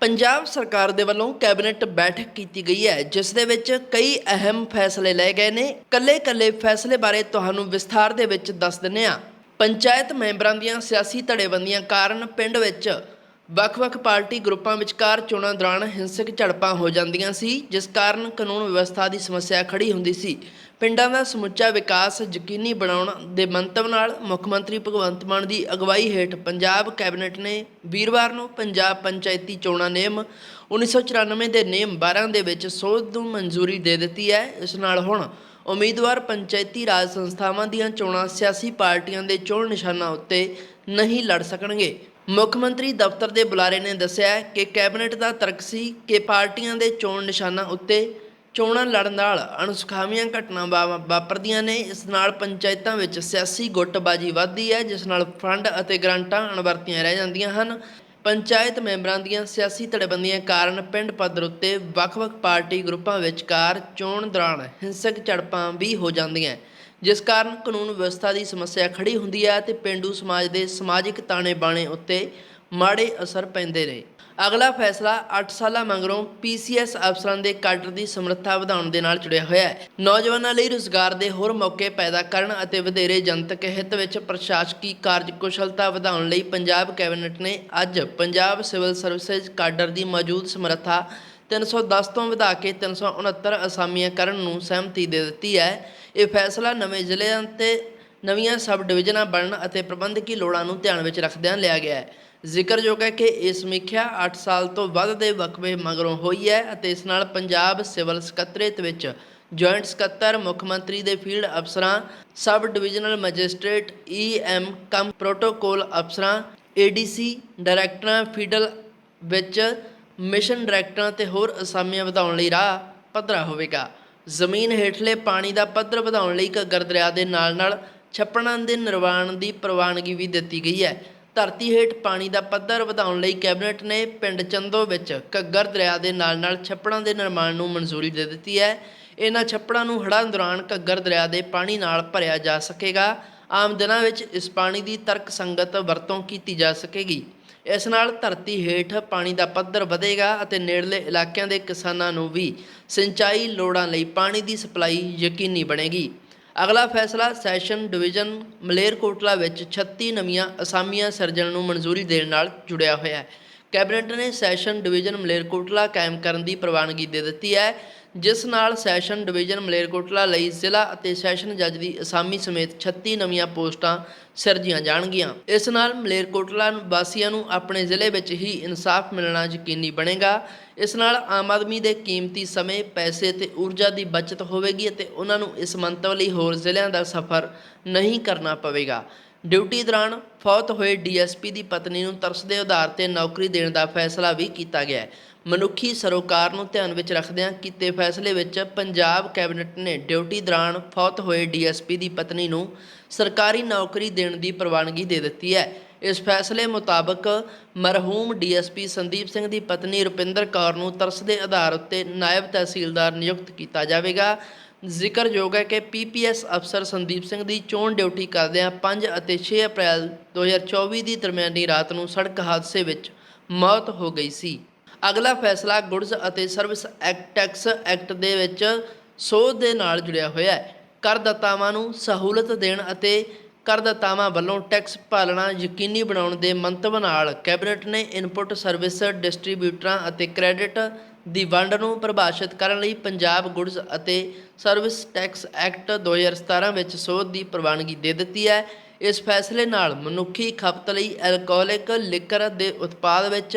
ਪੰਜਾਬ ਸਰਕਾਰ ਦੇ ਵੱਲੋਂ ਕੈਬਨਿਟ ਬੈਠਕ ਕੀਤੀ ਗਈ ਹੈ, ਜਿਸ ਦੇ ਵਿੱਚ ਕਈ ਅਹਿਮ ਫੈਸਲੇ ਲਏ ਗਏ ਨੇ। ਕੱਲੇ-ਕੱਲੇ ਫੈਸਲੇ ਬਾਰੇ ਤੁਹਾਨੂੰ ਵਿਸਥਾਰ ਦੇ ਵਿੱਚ ਦੱਸ ਦਿੰਨੇ ਆ ਪੰਚਾਇਤ ਮੈਂਬਰਾਂ ਦੀਆਂ ਸਿਆਸੀ ਧੜੇਬੰਦੀਆਂ ਕਾਰਨ ਪਿੰਡ ਵਿੱਚ ਵੱਖ-ਵੱਖ ਪਾਰਟੀ ਗਰੁੱਪਾਂ ਵਿਚਕਾਰ ਚੋਣਾਂ ਦੌਰਾਨ ਹਿੰਸਕ ਝੜਪਾਂ ਹੋ ਜਾਂਦੀਆਂ ਸੀ, ਜਿਸ ਕਾਰਨ ਕਾਨੂੰਨ ਵਿਵਸਥਾ ਦੀ ਸਮੱਸਿਆ ਖੜੀ ਹੁੰਦੀ ਸੀ। ਪਿੰਡਾਂ ਦਾ ਸਮੁੱਚਾ ਵਿਕਾਸ ਯਕੀਨੀ ਬਣਾਉਣ ਦੇ ਮੰਤਵ ਨਾਲ ਮੁੱਖ ਮੰਤਰੀ ਭਗਵੰਤ ਮਾਨ ਦੀ ਅਗਵਾਈ ਹੇਠ ਪੰਜਾਬ ਕੈਬਨਿਟ ਨੇ ਵੀਰਵਾਰ ਨੂੰ ਪੰਜਾਬ ਪੰਚਾਇਤੀ ਚੋਣਾਂ ਨਿਯਮ 1994 ਦੇ ਨਿਯਮ 12 ਦੇ ਵਿੱਚ ਸੋਧ ਨੂੰ ਮਨਜ਼ੂਰੀ ਦੇ ਦਿੱਤੀ ਹੈ। ਇਸ ਨਾਲ ਹੁਣ ਉਮੀਦਵਾਰ ਪੰਚਾਇਤੀ ਰਾਜ ਸੰਸਥਾਵਾਂ ਦੀਆਂ ਚੋਣਾਂ ਸਿਆਸੀ ਪਾਰਟੀਆਂ ਦੇ ਚੋਣ ਨਿਸ਼ਾਨਾਂ ਉੱਤੇ ਨਹੀਂ ਲੜ ਸਕਣਗੇ। ਮੁੱਖ ਮੰਤਰੀ ਦਫ਼ਤਰ ਦੇ ਬੁਲਾਰੇ ਨੇ ਦੱਸਿਆ ਕਿ ਕੈਬਨਿਟ ਦਾ ਤਰਕ ਸੀ ਕਿ ਪਾਰਟੀਆਂ ਦੇ ਚੋਣ ਨਿਸ਼ਾਨਾਂ ਉੱਤੇ ਚੋਣਾਂ ਲੜਨ ਨਾਲ ਅਣਸੁਖਾਵੀਆਂ ਘਟਨਾਵਾਂ ਵਾ- ਵਾਪਰਦੀਆਂ ਨੇ। ਇਸ ਨਾਲ ਪੰਚਾਇਤਾਂ ਵਿੱਚ ਸਿਆਸੀ ਗੁੱਟਬਾਜੀ ਵੱਧਦੀ ਹੈ, ਜਿਸ ਨਾਲ ਫੰਡ ਅਤੇ ਗ੍ਰਾਂਟਾਂ ਅਣਵਰਤੀਆਂ ਰਹਿ ਜਾਂਦੀਆਂ ਹਨ। ਪੰਚਾਇਤ ਮੈਂਬਰਾਂ ਦੀਆਂ ਸਿਆਸੀ ਧੜੇਬੰਦੀਆਂ ਕਾਰਨ ਪਿੰਡ ਪੱਧਰ ਉੱਤੇ ਵੱਖ-ਵੱਖ ਪਾਰਟੀ ਗਰੁੱਪਾਂ ਵਿਚਕਾਰ ਚੋਣ ਦੌਰਾਨ ਹਿੰਸਕ ਝੜਪਾਂ ਵੀ ਹੋ ਜਾਂਦੀਆਂ। ਜਿਸ ਕਾਰਨ ਕਾਨੂੰਨ ਵਿਵਸਥਾ ਦੀ ਸਮੱਸਿਆ ਖੜੀ ਹੁੰਦੀ ਹੈ ਤੇ ਪਿੰਡੂ ਸਮਾਜ ਦੇ ਸਮਾਜਿਕ ਤਾਣੇ ਬਾਣੇ ਉੱਤੇ ਮਾੜੇ ਅਸਰ ਪੈਂਦੇ ਨੇ। ਅਗਲਾ ਫੈਸਲਾ 8 ਸਾਲਾਂ ਮਗਰੋਂ ਪੀਸੀਐਸ ਅਫਸਰਾਂ ਦੇ ਕਾਡਰ ਦੀ ਸਮਰੱਥਾ ਵਧਾਉਣ ਦੇ ਨਾਲ ਜੁੜਿਆ ਹੋਇਆ ਹੈ। ਨੌਜਵਾਨਾਂ ਲਈ ਰੁਜ਼ਗਾਰ ਦੇ ਹੋਰ ਮੌਕੇ ਪੈਦਾ ਕਰਨ ਅਤੇ ਵਧੇਰੇ ਜਨਤਕ ਹਿੱਤ ਵਿੱਚ ਪ੍ਰਸ਼ਾਸਕੀ ਕਾਰਜਕੁਸ਼ਲਤਾ ਵਧਾਉਣ ਲਈ ਪੰਜਾਬ ਕੈਬਨਿਟ ਨੇ ਅੱਜ ਪੰਜਾਬ ਸਿਵਲ ਸਰਵਿਸਿਜ਼ ਕਾਡਰ ਦੀ ਮੌਜੂਦ ਸਮਰੱਥਾ 310 ਤੋਂ ਵਧਾ ਕੇ 369 ਅਸਾਮੀਆਂ ਕਰਨ ਨੂੰ ਸਹਿਮਤੀ ਦੇ ਦਿੱਤੀ ਹੈ। ਇਹ ਫੈਸਲਾ ਨਵੇਂ ਜ਼ਿਲ੍ਹਿਆਂ ਤੇ ਨਵੀਆਂ ਸਬ ਡਿਵੀਜ਼ਨਾਂ ਬਣਨ ਅਤੇ ਪ੍ਰਬੰਧਕੀ ਲੋੜਾਂ ਨੂੰ ਧਿਆਨ ਵਿੱਚ ਰੱਖਦਿਆਂ ਲਿਆ ਗਿਆ ਹੈ। ਜ਼ਿਕਰਯੋਗ ਹੈ ਕਿ ਇਹ ਸਮੀਖਿਆ 8 ਸਾਲ ਤੋਂ ਵੱਧ ਦੇ ਵਕਫੇ ਮਗਰੋਂ ਹੋਈ ਹੈ ਅਤੇ ਇਸ ਨਾਲ ਪੰਜਾਬ ਸਿਵਲ ਸਕੱਤਰੇਤ ਵਿੱਚ ਜੁਆਇੰਟ ਸਕੱਤਰ, ਮੁੱਖ ਮੰਤਰੀ ਦੇ ਫੀਲਡ ਅਫਸਰਾਂ sub divisional magistrate EM cum protocol ਅਫਸਰਾਂ ਏਡੀਸੀ ਡਾਇਰੈਕਟਰਾਂ, ਫੀਡਲ ਵਿੱਚ ਮਿਸ਼ਨ ਡਾਇਰੈਕਟਰਾਂ ਤੇ ਹੋਰ ਅਸਾਮੀਆਂ ਵਧਾਉਣ ਲਈ ਰਾਹ ਪੱਧਰਾ ਹੋਵੇਗਾ। ਜ਼ਮੀਨ ਹੇਠਲੇ ਪਾਣੀ ਦਾ ਪੱਧਰ ਵਧਾਉਣ ਲਈ ਘੱਗਰ ਦਰਿਆ ਦੇ ਨਾਲ-ਨਾਲ ਛੱਪੜਾਂ ਦੇ ਨਿਰਮਾਣ ਦੀ ਪ੍ਰਵਾਨਗੀ ਵੀ ਦਿੱਤੀ ਗਈ ਹੈ। ਧਰਤੀ ਹੇਠ ਪਾਣੀ ਦਾ ਪੱਧਰ ਵਧਾਉਣ ਲਈ ਕੈਬਨਿਟ ਨੇ ਪਿੰਡ ਚੰਦੋ ਵਿੱਚ ਘੱਗਰ ਦਰਿਆ ਦੇ ਨਾਲ-ਨਾਲ ਛੱਪੜਾਂ ਦੇ ਨਿਰਮਾਣ ਨੂੰ ਮਨਜ਼ੂਰੀ ਦੇ ਦਿੱਤੀ ਹੈ। ਇਹਨਾਂ ਛੱਪੜਾਂ ਨੂੰ ਹੜ੍ਹਾਂ ਦੌਰਾਨ ਘੱਗਰ ਦਰਿਆ ਦੇ ਪਾਣੀ ਨਾਲ ਭਰਿਆ ਜਾ ਸਕੇਗਾ। ਆਮ ਦਿਨਾਂ ਵਿੱਚ ਇਸ ਪਾਣੀ ਦੀ ਤਰਕਸੰਗਤ ਵਰਤੋਂ ਕੀਤੀ ਜਾ ਸਕੇਗੀ। ਇਸ ਨਾਲ ਧਰਤੀ ਹੇਠ ਪਾਣੀ ਦਾ ਪੱਧਰ ਵਧੇਗਾ ਅਤੇ ਨੇੜਲੇ ਇਲਾਕਿਆਂ ਦੇ ਕਿਸਾਨਾਂ ਨੂੰ ਵੀ ਸਿੰਚਾਈ ਲੋੜਾਂ ਲਈ ਪਾਣੀ ਦੀ ਸਪਲਾਈ ਯਕੀਨੀ ਬਣੇਗੀ। ਅਗਲਾ ਫੈਸਲਾ ਸੈਸ਼ਨ ਡਿਵੀਜ਼ਨ ਮਲੇਰਕੋਟਲਾ ਵਿੱਚ 36 ਨਵੀਆਂ ਅਸਾਮੀਆਂ ਸਿਰਜਣ ਨੂੰ ਮਨਜ਼ੂਰੀ ਦੇਣ ਨਾਲ ਜੁੜਿਆ ਹੋਇਆ ਹੈ। ਕੈਬਨਿਟ ਨੇ ਸੈਸ਼ਨ ਡਿਵੀਜ਼ਨ ਮਲੇਰਕੋਟਲਾ ਕਾਇਮ ਕਰਨ ਦੀ ਪ੍ਰਵਾਨਗੀ ਦੇ ਦਿੱਤੀ ਹੈ, ਜਿਸ ਨਾਲ ਸੈਸ਼ਨ ਡਿਵੀਜ਼ਨ ਮਲੇਰਕੋਟਲਾ ਲਈ ਜ਼ਿਲ੍ਹਾ ਅਤੇ ਸੈਸ਼ਨ ਜੱਜ ਦੀ ਅਸਾਮੀ ਸਮੇਤ 36 ਨਵੀਆਂ ਪੋਸਟਾਂ ਸਿਰਜੀਆਂ ਜਾਣਗੀਆਂ। ਇਸ ਨਾਲ ਮਲੇਰਕੋਟਲਾ ਵਾਸੀਆਂ ਨੂੰ ਆਪਣੇ ਜ਼ਿਲ੍ਹੇ ਵਿੱਚ ਹੀ ਇਨਸਾਫ ਮਿਲਣਾ ਯਕੀਨੀ ਬਣੇਗਾ। ਇਸ ਨਾਲ ਆਮ ਆਦਮੀ ਦੇ ਕੀਮਤੀ ਸਮੇਂ, ਪੈਸੇ ਤੇ ਊਰਜਾ ਦੀ ਬਚਤ ਹੋਵੇਗੀ ਅਤੇ ਉਹਨਾਂ ਨੂੰ ਇਸ ਮੰਤਵ ਲਈ ਹੋਰ ਜ਼ਿਲ੍ਹਿਆਂ ਦਾ ਸਫ਼ਰ ਨਹੀਂ ਕਰਨਾ ਪਵੇਗਾ। ਡਿਊਟੀ ਦੌਰਾਨ ਫੌਤ ਹੋਏ ਡੀਐਸਪੀ ਦੀ ਪਤਨੀ ਨੂੰ ਤਰਸ ਦੇ ਆਧਾਰ ਤੇ ਨੌਕਰੀ ਦੇਣ ਦਾ ਫੈਸਲਾ ਵੀ ਕੀਤਾ ਗਿਆ ਹੈ। ਮਨੁੱਖੀ ਸਰੋਕਾਰ ਨੂੰ ਧਿਆਨ ਵਿੱਚ ਰੱਖਦਿਆਂ ਕੀਤੇ ਫੈਸਲੇ ਵਿੱਚ ਪੰਜਾਬ ਕੈਬਨਿਟ ਨੇ ਡਿਊਟੀ ਦੌਰਾਨ ਫੌਤ ਹੋਏ ਡੀਐਸਪੀ ਦੀ ਪਤਨੀ ਨੂੰ ਸਰਕਾਰੀ ਨੌਕਰੀ ਦੇਣ ਦੀ ਪ੍ਰਵਾਨਗੀ ਦੇ ਦਿੱਤੀ ਹੈ। ਇਸ ਫੈਸਲੇ ਮੁਤਾਬਕ ਮਰਹੂਮ ਡੀਐਸਪੀ ਸੰਦੀਪ ਸਿੰਘ ਦੀ ਪਤਨੀ ਰੁਪਿੰਦਰ ਕੌਰ ਨੂੰ ਤਰਸ ਦੇ ਆਧਾਰ ਉੱਤੇ ਨਾਇਬ ਤਹਿਸੀਲਦਾਰ ਨਿਯੁਕਤ ਕੀਤਾ ਜਾਵੇਗਾ। ਜ਼ਿਕਰਯੋਗ ਹੈ ਕਿ ਪੀਪੀਐਸ ਅਫਸਰ ਸੰਦੀਪ ਸਿੰਘ ਦੀ ਚੋਣ ਡਿਊਟੀ ਕਰਦਿਆਂ 5 ਅਤੇ 6 ਅਪ੍ਰੈਲ 2024 ਦੀ ਦਰਮਿਆਨੀ ਰਾਤ ਨੂੰ ਸੜਕ ਹਾਦਸੇ ਵਿੱਚ ਮੌਤ ਹੋ ਗਈ ਸੀ। ਅਗਲਾ ਫੈਸਲਾ ਗੁਡਸ ਅਤੇ ਸਰਵਿਸ ਐਕਟ, ਟੈਕਸ ਐਕਟ ਦੇ ਵਿੱਚ ਸੋਧ ਦੇ ਨਾਲ ਜੁੜਿਆ ਹੋਇਆ ਹੈ। ਕਰਦਾਤਾਵਾਂ ਨੂੰ ਸਹੂਲਤ ਦੇਣ ਅਤੇ ਕਰਦਾਤਾਵਾਂ ਵੱਲੋਂ ਟੈਕਸ ਪਾਲਣਾ ਯਕੀਨੀ ਬਣਾਉਣ ਦੇ ਮੰਤਵ ਨਾਲ ਕੈਬਨਿਟ ਨੇ ਇਨਪੁਟ ਸਰਵਿਸ ਡਿਸਟ੍ਰੀਬਿਊਟਰਾਂ ਅਤੇ ਕ੍ਰੈਡਿਟ ਦੀ ਵੰਡ ਨੂੰ ਪਰਿਭਾਸ਼ਿਤ ਕਰਨ ਲਈ ਪੰਜਾਬ ਗੁਡਸ ਅਤੇ ਸਰਵਿਸ ਟੈਕਸ ਐਕਟ 2017 ਵਿੱਚ ਸੋਧ ਦੀ ਪ੍ਰਵਾਨਗੀ ਦੇ ਦਿੱਤੀ ਹੈ। ਇਸ ਫੈਸਲੇ ਨਾਲ ਮਨੁੱਖੀ ਖਪਤ ਲਈ ਐਲਕੋਹਲਿਕ ਲਿਕਰ ਦੇ ਉਤਪਾਦ ਵਿੱਚ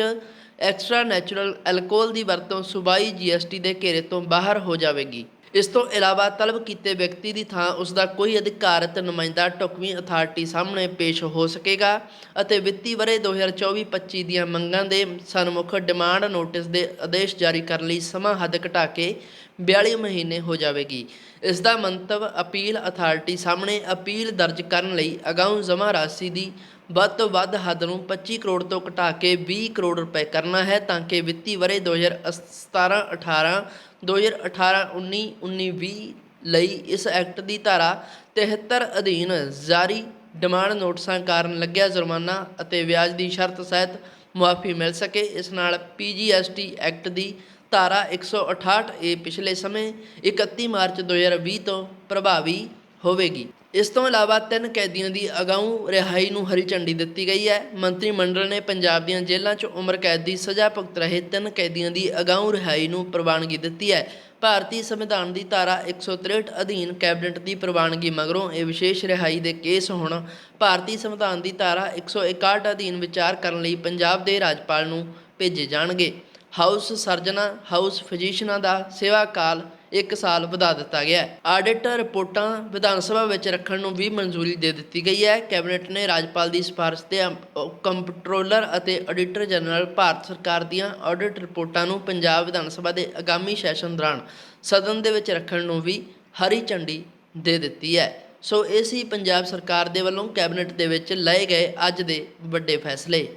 ਐਕਸਟਰਾ ਨੈਚੁਰਲ ਐਲਕੋਹਲ ਦੀ ਵਰਤੋਂ ਸੂਬਾਈ ਜੀਐਸਟੀ ਦੇ ਘੇਰੇ ਤੋਂ ਬਾਹਰ ਹੋ ਜਾਵੇਗੀ। ਇਸ ਤੋਂ ਇਲਾਵਾ ਤਲਬ ਕੀਤੇ ਵਿਅਕਤੀ ਦੀ ਥਾਂ ਉਸ ਦਾ ਕੋਈ ਅਧਿਕਾਰਤ ਨੁਮਾਇੰਦਾ ਢੁਕਵੀਂ ਅਥਾਰਟੀ ਸਾਹਮਣੇ ਪੇਸ਼ ਹੋ ਸਕੇਗਾ ਅਤੇ ਵਿੱਤੀ ਵਰੇ 2024-25 ਦੀਆਂ ਮੰਗਾਂ ਦੇ ਸਨਮੁਖ ਡਿਮਾਂਡ ਨੋਟਿਸ ਦੇ ਆਦੇਸ਼ ਜਾਰੀ ਕਰਨ ਲਈ ਸਮਾਂ ਹੱਦ ਘਟਾ ਕੇ 42 ਮਹੀਨੇ ਹੋ ਜਾਵੇਗੀ। ਇਸ ਦਾ ਮੰਤਵ ਅਪੀਲ ਅਥਾਰਟੀ ਸਾਹਮਣੇ ਅਪੀਲ ਦਰਜ ਕਰਨ ਲਈ ਅਗਾਊਂ ਜਮ੍ਹਾਂ ਰਾਸ਼ੀ ਦੀ ਵੱਧ ਤੋਂ ਵੱਧ ਹੱਦ ਨੂੰ 25 ਕਰੋੜ ਤੋਂ ਘਟਾ ਕੇ 20 ਕਰੋੜ ਰੁਪਏ ਕਰਨਾ ਹੈ ਤਾਂ ਕਿ ਵਿੱਤੀ ਵਰੇ 2017-18 2018-19 19-20 ਲਈ ਇਸ ਐਕਟ ਦੀ ਧਾਰਾ 73 ਅਧੀਨ ਜਾਰੀ ਡਿਮਾਂਡ ਨੋਟਿਸਾਂ ਕਾਰਨ ਲੱਗਿਆ ਜੁਰਮਾਨਾ ਅਤੇ ਵਿਆਜ ਦੀ ਸ਼ਰਤ ਸਹਿਤ ਮੁਆਫੀ ਮਿਲ ਸਕੇ। ਇਸ ਨਾਲ ਪੀਜੀਐਸਟੀ ਐਕਟ ਦੀ ਧਾਰਾ 168 ਏ ਪਿਛਲੇ ਸਮੇਂ 31 ਮਾਰਚ 2020 ਤੋਂ ਪ੍ਰਭਾਵੀ ਹੋਵੇਗੀ। ਇਸ ਤੋਂ ਇਲਾਵਾ ਤਿੰਨ ਕੈਦੀਆਂ ਦੀ ਅਗਾਊਂ ਰਿਹਾਈ ਨੂੰ ਹਰੀ ਝੰਡੀ ਦਿੱਤੀ ਗਈ ਹੈ। ਮੰਤਰੀ ਮੰਡਲ ਨੇ ਪੰਜਾਬ ਦੀਆਂ ਜੇਲ੍ਹਾਂ 'ਚ ਉਮਰ ਕੈਦ ਦੀ ਸਜ਼ਾ ਭੁਗਤ ਰਹੇ ਤਿੰਨ ਕੈਦੀਆਂ ਦੀ ਅਗਾਊਂ ਰਿਹਾਈ ਨੂੰ ਪ੍ਰਵਾਨਗੀ ਦਿੱਤੀ ਹੈ। ਭਾਰਤੀ ਸੰਵਿਧਾਨ ਦੀ ਧਾਰਾ 163 ਅਧੀਨ ਕੈਬਨਿਟ ਦੀ ਪ੍ਰਵਾਨਗੀ ਮਗਰੋਂ ਇਹ ਵਿਸ਼ੇਸ਼ ਰਿਹਾਈ ਦੇ ਕੇਸ ਹੁਣ ਭਾਰਤੀ ਸੰਵਿਧਾਨ ਦੀ ਧਾਰਾ 161 ਅਧੀਨ ਵਿਚਾਰ ਕਰਨ ਲਈ ਪੰਜਾਬ ਦੇ ਰਾਜਪਾਲ ਨੂੰ ਭੇਜੇ ਜਾਣਗੇ। ਹਾਊਸ ਸਰਜਨਾਂ, ਹਾਊਸ ਫਿਜੀਸ਼ੀਅਨਾਂ ਦਾ ਸੇਵਾ ਕਾਲ 1 ਸਾਲ ਵਧਾ ਦਿੱਤਾ ਗਿਆ ਹੈ। ਆਡਿਟ ਰਿਪੋਰਟਾਂ ਵਿਧਾਨ ਸਭਾ ਵਿੱਚ ਰੱਖਣ ਨੂੰ ਵੀ ਮਨਜ਼ੂਰੀ ਦੇ ਦਿੱਤੀ ਗਈ ਹੈ। ਕੈਬਨਿਟ ਨੇ ਰਾਜਪਾਲ ਦੀ ਸਿਫਾਰਿਸ਼ ਤੇ ਅਮ- ਕੰਪਟਰੋਲਰ ਅਤੇ ਆਡੀਟਰ ਜਨਰਲ ਭਾਰਤ ਸਰਕਾਰ ਦੀਆਂ ਆਡਿਟ ਰਿਪੋਰਟਾਂ ਨੂੰ ਪੰਜਾਬ ਵਿਧਾਨ ਸਭਾ ਦੇ ਆਗਾਮੀ ਸੈਸ਼ਨ ਦੌਰਾਨ ਸਦਨ ਦੇ ਵਿੱਚ ਰੱਖਣ ਨੂੰ ਵੀ ਹਰੀ ਝੰਡੀ ਦੇ ਦਿੱਤੀ ਹੈ। ਸੋ, ਇਹ ਸੀ ਪੰਜਾਬ ਸਰਕਾਰ ਦੇ ਵੱਲੋਂ ਕੈਬਨਿਟ ਦੇ ਵਿੱਚ ਲਏ ਗਏ ਅੱਜ ਦੇ ਵੱਡੇ ਫੈਸਲੇ।